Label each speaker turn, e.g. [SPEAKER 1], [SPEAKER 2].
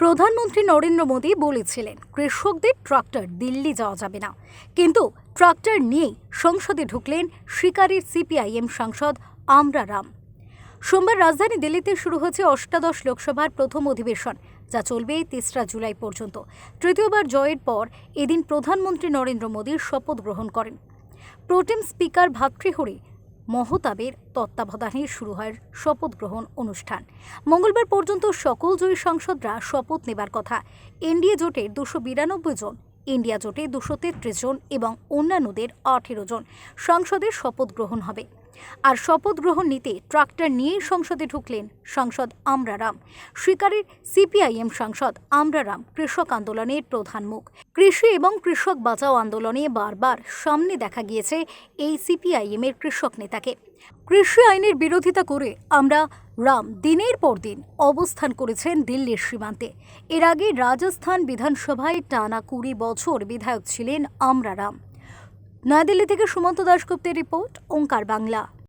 [SPEAKER 1] প্রধানমন্ত্রী নরেন্দ্র মোদী বলেছিলেন, কৃষকদের ট্রাক্টর দিল্লি যাওয়া যাবে না। কিন্তু ট্রাক্টর নিয়েই সংসদে ঢুকলেন শিকারীর সিপিআইএম সাংসদ আমরা রাম। সোমবার রাজধানী দিল্লিতে শুরু হয়েছে অষ্টাদশ লোকসভার প্রথম অধিবেশন, যা চলবে তেসরা জুলাই পর্যন্ত। তৃতীয়বার জয়ের পর এদিন প্রধানমন্ত্রী নরেন্দ্র মোদী শপথ গ্রহণ করেন। প্রোটেম স্পিকার ভাতৃহরি মহতাবের তত্ত্বাবধানে শুরু হয় শপথ গ্রহণ অনুষ্ঠান। মঙ্গলবার পর্যন্ত সকল জয়ী সাংসদরা শপথ নেবার কথা। এনডিএ জোটের দুশো বিরানব্বই জন, ইন্ডিয়া জোটে দুশো তেত্রিশ জন এবং অন্যান্যদের আঠেরো জন। সংসদের শপথ গ্রহণ হবে। আর শপথ গ্রহণ নিতে ট্রাক্টর নিয়েই সংসদে ঢুকলেন সাংসদ আমরা রাম। শিকারের সিপিআইএম সাংসদ আমরা রাম কৃষক আন্দোলনের প্রধান মুখ। কৃষি এবং কৃষক বাঁচাও আন্দোলনে বারবার সামনে দেখা গিয়েছে এই সিপিআইএম এর কৃষক নেতাকে। কৃষি আইনের বিরোধিতা করে আমরা রাম দিনের পর দিন অবস্থান করেছেন দিল্লির সীমান্তে। এর আগে রাজস্থান বিধানসভায় টানা কুড়ি বছর বিধায়ক ছিলেন আমরা রাম। নয়াদিল্লি থেকে সুমন্ত দাশগুপ্তের রিপোর্ট ওঙ্কার বাংলা।